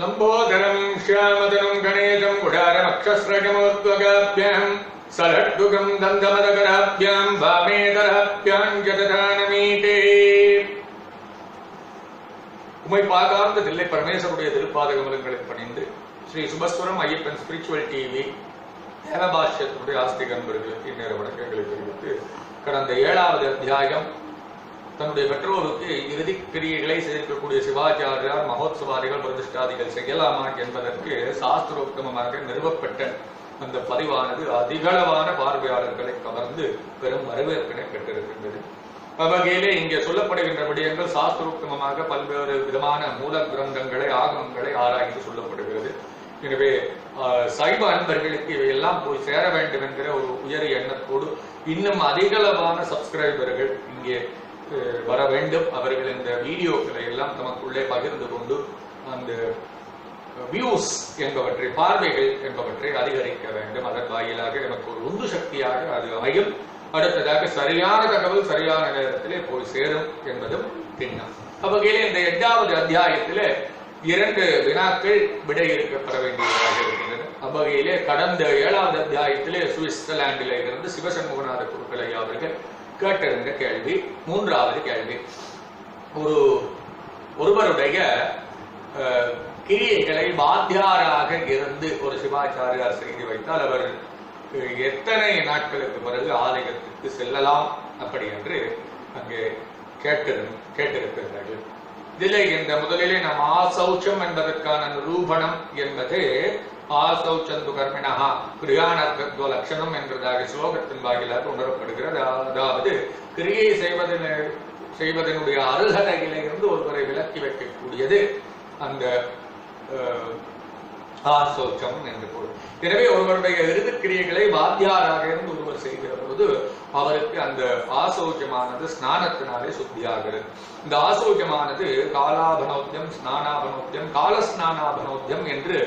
லம்போதரம் ஷியாமதனம் கணேசம் குடாரமக்ஷஸ்ரஜமோத்வகாபியாம் சலட்டுகம் தந்தமதகராபியாம் வாமேதராபியாம் ஜததானமீட்டே உமை பார்க்கார்ந்த தில்லை பரமேஸ்வருடைய திருப்பாத கமலங்களில் பணிந்து ஸ்ரீ சுபஸ்வரம் ஐயப்பன் ஸ்பிரிச்சுவல் டிவி தேவபாஷ்யத்தினுடைய ஆஸ்திக அன்பர்களுக்கு இந்நேர வணக்கங்களை தெரிவித்து கடந்த ஏழாவது அத்தியாயம் தன்னுடைய பெற்றோருக்கு இறுதி கிரியைகளை செய்திருக்கக்கூடிய சிவாச்சாரியார் மகோத்சவாதிகள் பிரதிஷ்டாதிகள் செய்யலாமா என்பதற்கு சாஸ்திரோக்தமமாக நிறுவப்பட்ட அந்த பதிவானது அதிகளவான பார்வையாளர்களை கவர்ந்து பெரும் வரவேற்பினை பெற்றிருக்கின்றது. வகையிலே இங்கே சொல்லப்படுகின்ற விடயங்கள் சாஸ்திரோக்தமமாக பல்வேறு விதமான மூல கிரந்தங்களை ஆகமங்களை ஆராய்ந்து சொல்லப்படுகிறது. எனவே ஆஹ், சைவ அன்பர்களுக்கு இவையெல்லாம் போய் சேர வேண்டும் என்கிற ஒரு உயர் எண்ணத்தோடு இன்னும் அதிகளவான சப்ஸ்கிரைபர்கள் இங்கே வர வேண்டும். அவர்கள் இந்த வீடியோக்களை எல்லாம் தமக்குள்ளே பகிர்ந்து கொண்டு அந்த வியூஸ் என்பவற்றை பார்வைகள் என்பவற்றை அதிகரிக்க வேண்டும். அதன் வாயிலாக நமக்கு ஒரு உந்து சக்தியாக அது அமையும். அடுத்ததாக சரியான தகவல் சரியான நேரத்திலே போய் சேரும் என்பதும் திண்ணம் அவ்வகையிலே இந்த எட்டாவது அத்தியாயத்திலே இரண்டு வினாக்கள் விடையிறுக்கப்பட வேண்டியதாக இருக்கின்றன. அவ்வகையிலே கடந்த ஏழாவது அத்தியாயத்திலே சுவிட்சர்லாந்திலே இருந்து சிவசண்முகநாத குருக்களை அவர்கள் கேட்டிருந்த கேள்வி. மூன்றாவது கேள்வி. ஒரு ஒருவருடைய கிரியைகளை வாத்தியாராக இருந்து ஒரு சிவாச்சாரியார் செய்து வைத்தால் அவர் எத்தனை நாட்களுக்கு பிறகு ஆலயத்துக்கு செல்லலாம் அப்படி என்று அங்கே கேட்டு கேட்டிருக்கிறார்கள். இதிலே இந்த முதலிலே நாம் ஆசௌச்சம் என்பதற்கான நிரூபணம் என்பது ஆசௌச்சந்து கர்மிணா கிரியாணர்கத்வ லட்சணம் என்றதாக ஸ்லோகத்தின் வாயிலாக உணரப்படுகிறது. அதாவது கிரியை செய்வதன் செய்வதனுடைய அருகதையிலிருந்து ஒருவரை விலக்கி வைக்கக்கூடியது அந்த அஹ், ஆசௌச்சம் என்று பொருள். எனவே ஒருவருடைய இறுதிக்கிரியைகளை வாத்தியாராக இருந்து ஒருவர் செய்கிற பொழுது அவருக்கு அந்த ஆசோக்கியமானது ஸ்நானத்தினாலே சுத்தியாகிறது. இந்த ஆசோக்கியமானது காலாபனோத்தியம் ஸ்நானாபனோத்தியம் காலஸ்நானாபனோத்தியம் என்று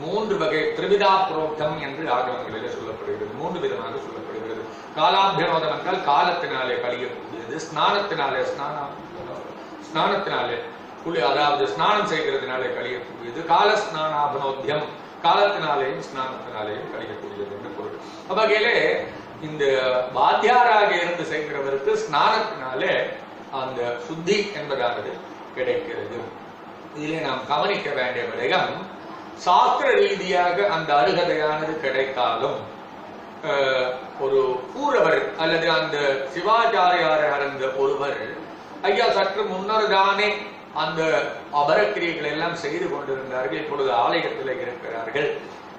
மூன்று வகை திரிவிதா புரோக்தம் என்று ஆகமங்களிலே சொல்லப்படுகிறது. மூன்று விதமாக சொல்லப்படுகிறது. காலாபியனோதம் என்றால் காலத்தினாலே கழியக்கூடியது ஸ்நானத்தினாலே ஸ்நானா ஸ்நானத்தினாலே குளி அதாவது ஸ்நானம் செய்கிறதுனாலே கழியக்கூடியது. கால ஸ்நானாபனோத்தியம் காலத்தினாலேயும் ஸ்நானத்தினாலேயும் கழியக்கூடியது என்று பொருள். அவ்வகையிலே இந்த வாத்தியாராக இருந்து செய்கிறவருக்கு ஸ்நானத்தினாலே அந்த சுத்தி என்பதானது கிடைக்கிறது. இதிலே நாம் கவனிக்க வேண்டிய விடயம் சாஸ்திர ரீதியாக அந்த அருகதையானது கிடைத்தாலும் ஒரு கூறவர் அல்லது அந்த சிவாச்சாரியாரை அறந்த ஒருவர் ஐயா சற்று முன்னர் தானே அந்த அபரக்கிரியைகள் எல்லாம் செய்து கொண்டிருந்தார்கள் இப்பொழுது ஆலயத்தில் இருக்கிறார்கள்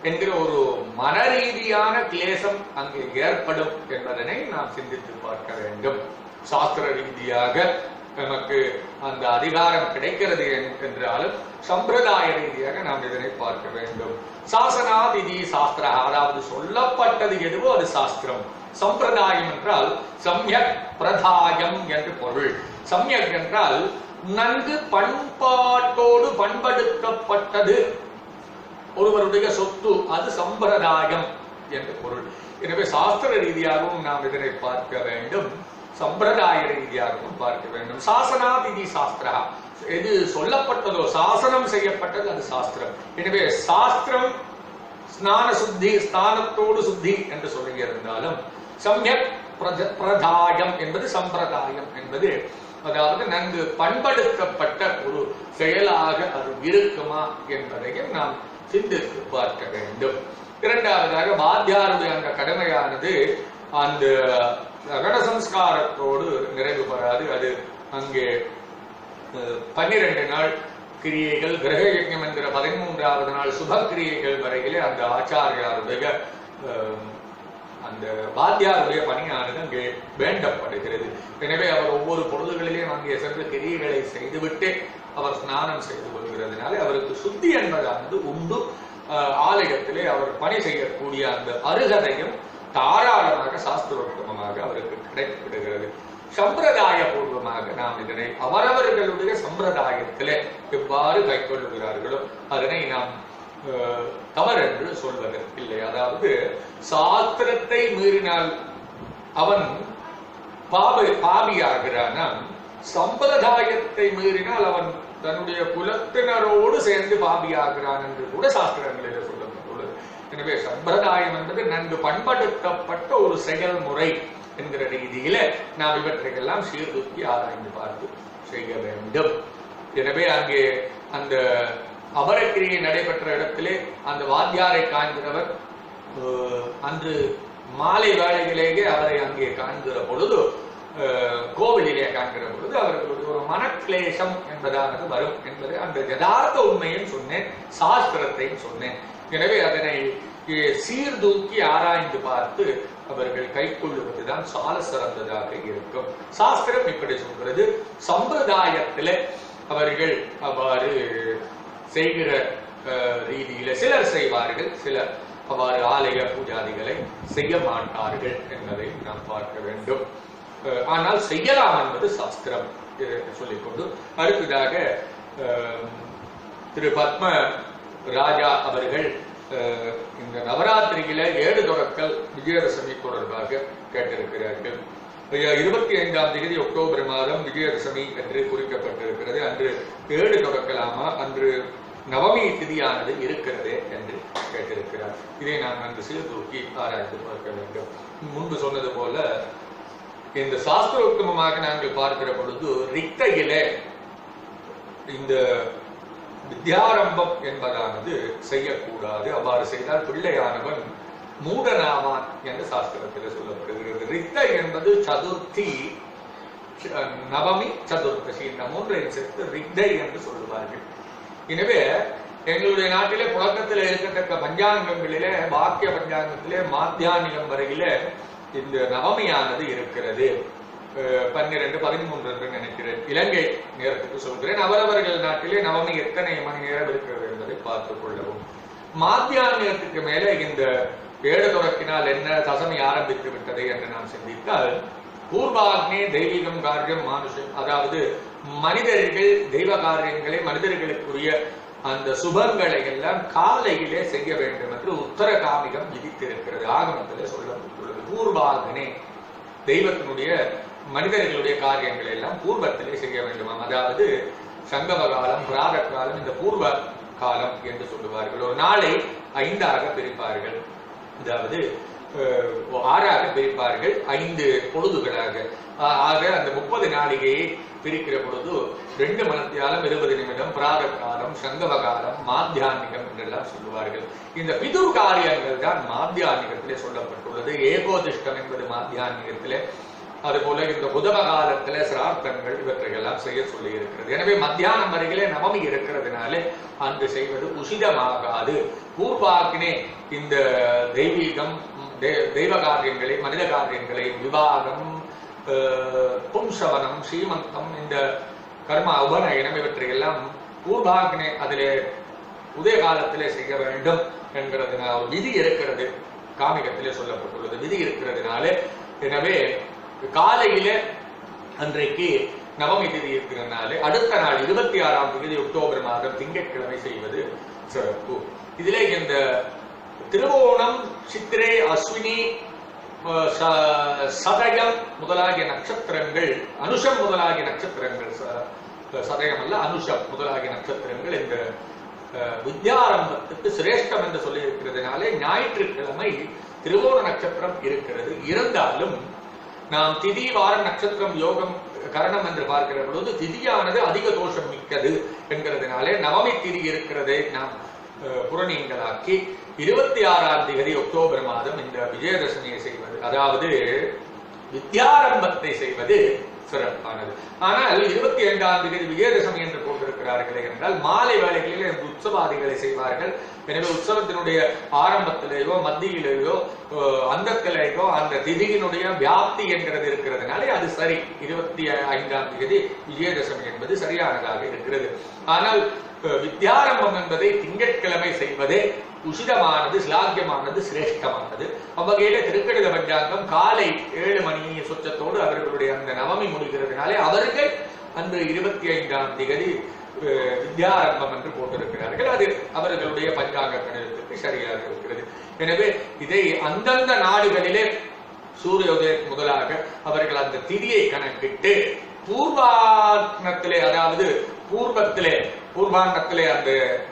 என்கிற ஒரு மன ரீதியான கிளேசம் அங்கு ஏற்படும் என்பதனை நாம் சிந்தித்து பார்க்க வேண்டும். சாஸ்திர ரீதியாக நமக்கு அந்த அதிகாரம் கிடைக்கிறது என்றாலும் சம்பிரதாய ரீதியாக நாம் இதனை பார்க்க வேண்டும். சாசனாதிதி சாஸ்திரம் அதாவது சொல்லப்பட்டது எதுவோ அது சாஸ்திரம். சம்பிரதாயம் என்றால் சம்யக் பிரதாயம் என்று பொருள். சம்யக் என்றால் நன்கு பண்பாட்டோடு பண்படுத்தப்பட்டது. ஒருவருடைய சொத்து அது சம்பிரதாயம் என்று பொருள். எனவே சாஸ்திர ரீதியாகவும் நாம் இதனை பார்க்க வேண்டும். சம்பிரதாய ரீதியாகவும் பார்க்க வேண்டும். சாசனாதிதி சாஸ்திரா எது சொல்லப்பட்டதோ சாசனம் செய்யப்பட்டது அது சாஸ்திரம். எனவே சாஸ்திரம் ஸ்நான சுத்தி ஸ்தானத்தோடு சுத்தி என்று சொல்லியிருந்தாலும் சம்யக் பிரதாயம் என்பது சம்பிரதாயம் என்பது அதாவது நன்கு பண்படுத்தப்பட்ட ஒரு செயலாக அது இருக்குமா என்பதையும் நாம் சிந்தித்து பார்க்க வேண்டும். இரண்டாவதாக வாத்தியாருடைய அந்த கடமையானது அந்த சகட சம்ஸ்காரத்தோடு நிறைவு பெறாது. அது அங்கே பன்னிரண்டு நாள் கிரியைகள் கிரக யஜ்யம் என்கிற பதிமூன்றாவது நாள் சுப கிரியைகள் வரையிலே அந்த ஆச்சாரியாருடைய அந்த வாத்தியாருடைய பணியானது அங்கே வேண்டப்படுகிறது. எனவே அவர் ஒவ்வொரு பொழுதுகளிலேயும் அங்கே சென்று கிரியைகளை செய்துவிட்டு அவர் ஸ்நானம் செய்து கொள்கிறதுனால அவருக்கு சுத்தி என்பதானது உண்டு. அஹ், ஆலயத்திலே அவர் பணி செய்யக்கூடிய அந்த அருகதையும் தாராளமாக சாஸ்திரோத்தமமாக அவருக்கு கிடைக்கப்படுகிறது. சம்பிரதாய பூர்வமாக நாம் இதனை அவரவர்களுடைய சம்பிரதாயத்திலே எவ்வாறு கைக்கொள்ளுகிறார்களோ அதனை நாம் அஹ், தவறென்று சொல்வதற்கில்லை அதாவது சாஸ்திரத்தை மீறினால் அவன் பாப பாவியாகிறானா சம்பிரதாயத்தை மீறினால் அவன் தன்னுடைய குலத்தினரோடு சேர்ந்து பாபியாகிறான் என்று கூட சாஸ்திரங்களில் எனவே சம்பிரதாயம் என்பது நன்கு பண்படுத்தப்பட்ட ஒரு செயல்முறை என்கிற ரீதியில நாம் இவற்றையெல்லாம் சீர்தூக்கி ஆராய்ந்து பார்த்து செய்ய வேண்டும். எனவே அங்கே அந்த அபரக்கிரியை நடைபெற்ற இடத்திலே அந்த வாத்தியாரை காண்கிறவர் அஹ், அன்று மாலை வேளையிலேயே அவரை அங்கே காண்கிற பொழுது கோவிலிலே காண்கிற பொழுது அவர்களுடைய ஒரு மனக்லேசம் என்பதானது வரும் என்பதை அந்த யதார்த்த உண்மையும் சொன்னேன் சாஸ்திரத்தையும் சொன்னேன். எனவே அதனை சீர்தூக்கி ஆராய்ந்து பார்த்து அவர்கள் கைக்கொள்ளுவதுதான் சால சிறந்ததாக இருக்கும். சாஸ்திரம் இப்படி சொல்கிறது. சம்பிரதாயத்திலே அவர்கள் அவ்வாறு செய்கிற அஹ், ரீதியில சிலர் செய்வார்கள். சிலர் அவ்வாறு ஆலய பூஜாதிகளை செய்ய மாட்டார்கள் என்பதை நாம் பார்க்க வேண்டும். அஹ், ஆனால் செய்யலாம் என்பது சாஸ்திரம் சொல்லிக்கொண்டு. அடுத்ததாக திரு பத்ம ராஜா அவர்கள் அஹ், இந்த நவராத்திரியில ஏழு தொடக்கல் விஜயதசமி தொடர்பாக கேட்டிருக்கிறார்கள். இருபத்தி ஐந்தாம் தேதி அக்டோபர் மாதம் விஜயதசமி என்று குறிக்கப்பட்டிருக்கிறது. அன்று ஏழு தொடக்கலாமா? அன்று நவமி திதியானது இருக்கிறதே என்று கேட்டிருக்கிறார். இதை நாம் சிறு சீர்தூக்கி ஆராய்ந்து பார்க்க வேண்டும். முன்பு சொன்னது போல இந்த சாஸ்திரோத்தமமாக நாங்கள் பார்க்கிற பொழுது ரிக்தையிலே இந்த வித்யாரம்பம் என்பதானது செய்யக்கூடாது. அவ்வாறு செய்தால் பிள்ளையானவன் மூடனாவான் என்று சாஸ்திரத்தில் சொல்லப்படுகிறது. ரித்த என்பது சதுர்த்தி அஹ், நவமி சதுர்த்தசி இந்த மூன்றையும் சேர்த்து ரித்தை என்று சொல்லுவார்கள். எனவே எங்களுடைய நாட்டிலே புழக்கத்தில் இருக்கத்தக்க பஞ்சாங்கங்களிலே வாக்கிய பஞ்சாங்கத்திலே மாத்தியானிகம் வரையிலே இந்த நவமியானது இருக்கிறது. பன்னிரண்டு பதிமூன்று என்று நினைக்கிறேன். இலங்கை நேரத்துக்கு சொல்கிறேன். அவரவர்கள் நாட்டிலே நவமி எத்தனை மணி நேரம் இருக்கிறது என்பதை பார்த்துக் கொள்ளவும். மாத்தியானியத்துக்கு மேலே இந்த வேடு தொடக்கினால் என்ன தசமி ஆரம்பித்து விட்டது என்று நாம் சிந்தித்தால் பூர்வாக்னே தெய்வீகம் காரியம் மானுஷம். அதாவது மனிதர்கள் தெய்வ காரியங்களை மனிதர்களுக்குரிய அந்த சுபங்களை எல்லாம் காலையிலே செய்ய வேண்டும் என்று உத்தர காமிகம் விதித்திருக்கிறது. ஆகமத்திலே சொல்லப்பட்டுள்ளது. பூர்வாகனே தெய்வத்தினுடைய மனிதர்களுடைய காரியங்களை எல்லாம் பூர்வத்திலே செய்ய வேண்டுமாம். அதாவது சங்கம காலம் பிராத காலம் இந்த பூர்வ காலம் என்று சொல்லுவார்கள் ஒரு நாளை ஐந்தாக பிரிப்பார்கள். அதாவது ஆறாக பிரிப்பார்கள் ஐந்து பொழுதுகளாக. ஆக அந்த முப்பது நாளிகையை பிரிக்கிற பொழுது ரெண்டு மணத்தியாலம் இருபது நிமிடம் பிராத காலம் சங்கம காலம் மாத்தியானிகம் என்றெல்லாம் சொல்லுவார்கள். இந்த பிதுர் காரியங்கள் தான் மாத்தியானிகத்திலே சொல்லப்பட்டுள்ளது. ஏகோதிஷ்டம் என்பது மாத்தியானிகத்திலே அதுபோல இந்த உதவ காலத்துல சிரார்த்தங்கள் இவற்றையெல்லாம் செய்ய சொல்லி இருக்கிறது எனவே மத்தியானம் வரையிலே நவமி இருக்கிறதுனாலே அன்று செய்வது உசிதமாகாது. பூர்வாக்கினே இந்த தெய்வீகம் தெ- தெய்வ காரியங்களை மனித காரியங்களை விவாகம் பும்சவனம் சீமந்தம் இந்த கர்ம உபநயனம் இவற்றையெல்லாம் பூர்வாக்கினே அதிலே உதய காலத்திலே செய்ய வேண்டும் என்கிறதுனால ஒரு விதி இருக்கிறது. காமிகத்திலே சொல்லப்பட்டுள்ளது. விதி இருக்கிறதுனாலே எனவே காலையில அன்றைக்கு நவமி திதி இருக்கிறதுனாலே அடுத்த நாள் இருபத்தி ஆறாம் தேதி அக்டோபர் மாதம் திங்கட்கிழமை செய்வது சிறப்பு. இதிலே இந்த திருவோணம் சித்திரை அஸ்வினி சதயம் முதலாகிய நட்சத்திரங்கள் அனுஷம் முதலாகிய நட்சத்திரங்கள் ச- சதயம் அல்ல அனுஷம் முதலாகிய நட்சத்திரங்கள் இந்த வித்யாரம்பத்துக்கு சிரேஷ்டம் என்று சொல்லி இருக்கிறதுனாலே ஞாயிற்றுக்கிழமை திருவோண நட்சத்திரம் இருக்கிறது. இருந்தாலும் நாம் திதி வாரம் நட்சத்திரம் யோகம் கரணம் என்று பார்க்கிற பொழுது திதியானது அதிக தோஷம் மிக்கது என்கிறதுனாலே நவமி திதி இருக்கிறதை நாம் அஹ், புறநீங்களாக்கி இருபத்தி ஆறாம் தேதி அக்டோபர் மாதம் இந்த விஜயதசமியை செய்வது அதாவது வித்யாரம்பத்தை செய்வது சிறப்பானது. ஆனால் இருபத்தி ஐந்தாம் தேதி விஜயதசமி என்று போட்டிருக்கிறார்களே என்றால் மாலை வேலைகளில் உற்சவாதிகளை செய்வார்கள். எனவே உற்சவத்தினுடைய ஆரம்பத்திலேயோ மத்தியிலேயோ அந்தத்திலேயோ அந்த திதியினுடைய வியாப்தி என்கிறது இருக்கிறதுனாலே அது சரி. இருபத்தி ஐந்தாம் தேதி விஜயதசமி என்பது சரியானதாக இருக்கிறது. ஆனால் வித்யாரம்பம் என்பதை திங்கட்கிழமை செய்வதே உசிதமானது சிலாக்கியமானது சிரேஷ்டமானது. அவ்வகையில திருக்கடித பஞ்சாங்கம் காலை ஏழு மணி சொச்சத்தோடு அவர்களுடைய அந்த நவமி முடிகிறதுனாலே அவர்கள் அன்று இருபத்தி ஐந்தாம் திகதி வித்யாரம்பம் என்று போட்டிருக்கிறார்கள். அது அவர்களுடைய பஞ்சாங்க கணிதத்துக்கு சரியாக இருக்கிறது. எனவே இதை அந்தந்த நாடுகளிலே சூரியோதயம் முதலாக அவர்கள் அந்த திதியை கணக்கிட்டு பூர்வாத்னத்திலே அதாவது பூர்வத்திலே பூர்வாண்டத்திலே அந்த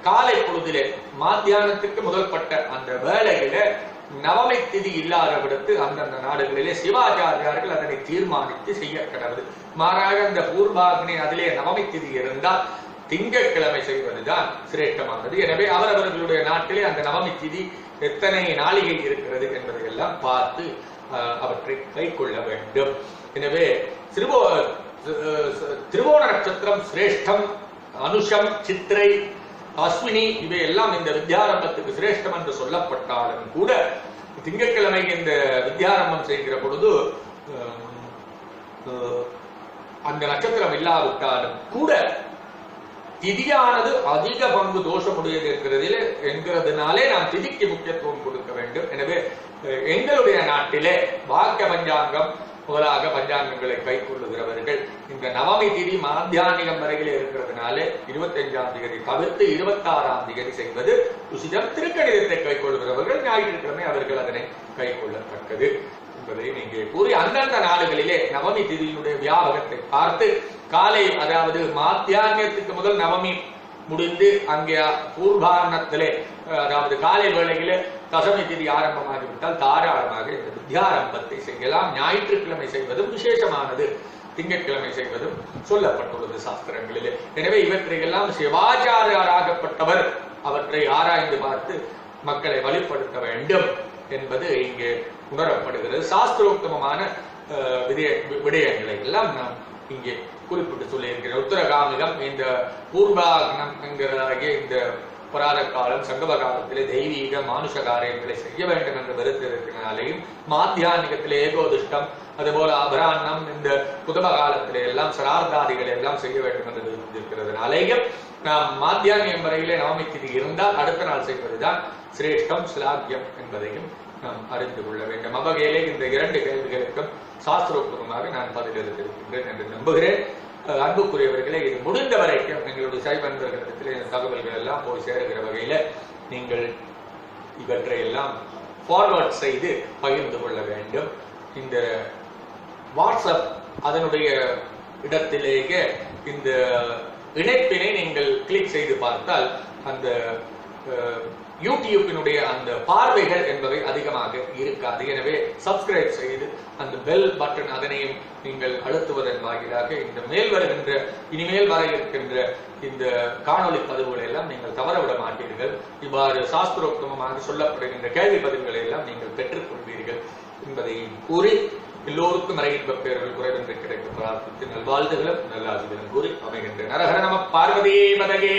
காலை பொழுதிலே மாத்தியானத்துக்கு முதல்பட்ட அந்த வேளையில நவமை திதி இல்லாத விடத்து அந்தந்த நாடுகளிலே சிவாச்சாரியார்கள் அதனை தீர்மானித்து செய்ய கடவுள் மாறாக அந்த பூர்வாகினை அதிலே நவமை திதி இருந்தால் திங்கட்கிழமை செய்வதுதான் சிரேஷ்டமானது. எனவே அவரவர்களுடைய நாட்டிலே அந்த நவமி திதி எத்தனை நாளிகை இருக்கிறது என்பதை எல்லாம் பார்த்து அஹ், அவற்றை கைக்கொள்ள வேண்டும். எனவே திருவோ திருவோண நட்சத்திரம் சிரேஷ்டம் அனுஷம் சித்திரை அஸ்வினி இவை எல்லாம் இந்த வித்யாரம்பத்துக்கு சிரேஷ்டம் என்று சொல்லப்பட்டாலும் கூட திங்கட்கிழமை இந்த வித்யாரம்பம் செய்கிற பொழுது அந்த நட்சத்திரம் இல்லாவிட்டாலும் கூட திதியானது அதிக பங்கு தோஷமுடையது என்கிறதில் என்கிறதுனாலே நாம் திதிக்கு முக்கியத்துவம் கொடுக்க வேண்டும். எனவே எங்களுடைய நாட்டிலே வாக்கிய பஞ்சாங்கம் முதலாக பஞ்சாங்கங்களை கைக்கொள்ளுகிறவர்கள் இந்த நவமி திதி மாத்தியானிகம் வரையில் இருக்கிறதுனாலே இருபத்தஞ்சாம் தேதி தவிர்த்து இருபத்தி ஆறாம் தேதி செய்வது உசிதம். திருக்கணிதத்தை கைக்கொள்ளுகிறவர்கள் ஞாயிற்றுக்கிழமை அவர்கள் அதனை கைக்கொள்ளத்தக்கது. என்பதையும் இங்கே கூறி அந்தந்த நாடுகளிலே நவமி திதியினுடைய வியாபகத்தை பார்த்து காலை அதாவது மாத்தியானியத்துக்கு முதல் நவமி முடிந்து அங்கே பூர்வாரணத்திலே அதாவது காலை வேளையிலே தசமி திதி ஆரம்பமாகிவிட்டால் தாராளமாக இந்த வித்யாரம்பத்தை செய்யலாம். ஞாயிற்றுக்கிழமை செய்வதும் விசேஷமானது. திங்கட்கிழமை செய்வதும் சொல்லப்பட்டுள்ளது சாஸ்திரங்களிலே. எனவே இவற்றையெல்லாம் சிவாச்சாரியாராகப்பட்டவர் அவற்றை ஆராய்ந்து பார்த்து மக்களை வலுப்படுத்த வேண்டும். என்பது இங்கே உணரப்படுகிறது. சாஸ்திரோக்தமமான அஹ், விடயங்களை எல்லாம் நாம் இங்கே குறிப்பிட்டு சொல்லியிருக்கிறேன் உத்தரகாமிகம் இந்த பூர்வாகனம் என்கிறதாகிய இந்த புராத காலம் சங்கம காலத்திலே தெய்வீக மானுஷ காரியங்களை செய்ய வேண்டும் என்று வெறுத்திருக்கிறனாலேயும் மாத்தியானிகத்திலே ஏகோதிஷ்டம் அதுபோல அபராண்ணம் இந்த புதம காலத்திலே எல்லாம் சரார்த்தாதிகளை எல்லாம் செய்ய வேண்டும் என்று இருக்கிறதுனாலேயும் நாம் மாத்தியானியம் வரையிலே நவமி திதி இருந்தால் அடுத்த நாள் செய்வதுதான் சிரேஷ்டம் சிலாக்கியம் என்பதையும் நாம் அறிந்து கொள்ள வேண்டும். அவ்வகையிலே இந்த இரண்டு கேள்விகளுக்கும் சாஸ்திரோக்தமாக நான் பதிலளித்திருக்கின்றேன் என்று நம்புகிறேன். அன்புக்குரியவர்களே இது முடிந்த வரைக்கும் எங்களுடைய சைவன்பர்களிடத்தில் இந்த தகவல்கள் எல்லாம் போய் சேருகிற வகையில நீங்கள் இவற்றை எல்லாம் ஃபார்வர்ட் செய்து பகிர்ந்து கொள்ள வேண்டும். இந்த வாட்ஸ்அப் அதனுடைய இடத்திலேயே இந்த இணைப்பினை நீங்கள் கிளிக் செய்து பார்த்தால் அந்த யூடியூப்பினுடைய அந்த பார்வைகள் என்பவை அதிகமாக இருக்காது. எனவே சப்ஸ்கிரைப் செய்து அந்த பெல் பட்டன் அதனையும் நீங்கள் அழுத்துவதன் வாயிலாக இந்த மேல் வருகின்ற இனிமேல் வர இருக்கின்ற இந்த காணொலி பதிவுகளை எல்லாம் நீங்கள் தவறவிட மாட்டீர்கள். இவ்வாறு சாஸ்திரோக்தமமாக சொல்லப்படுகின்ற கேள்வி பதிவுகளை எல்லாம் நீங்கள் பெற்றுக்கொள்வீர்கள் என்பதையும் கூறி எல்லோருக்கும் மறையின்ப பேர்கள் குறைவென்று கிடைக்க பிரார்த்தித்து நல்வாழ்த்துகளும் நல்லாசிகளும் கூறி அமைகின்ற நரகர நம பார்வதி பதகே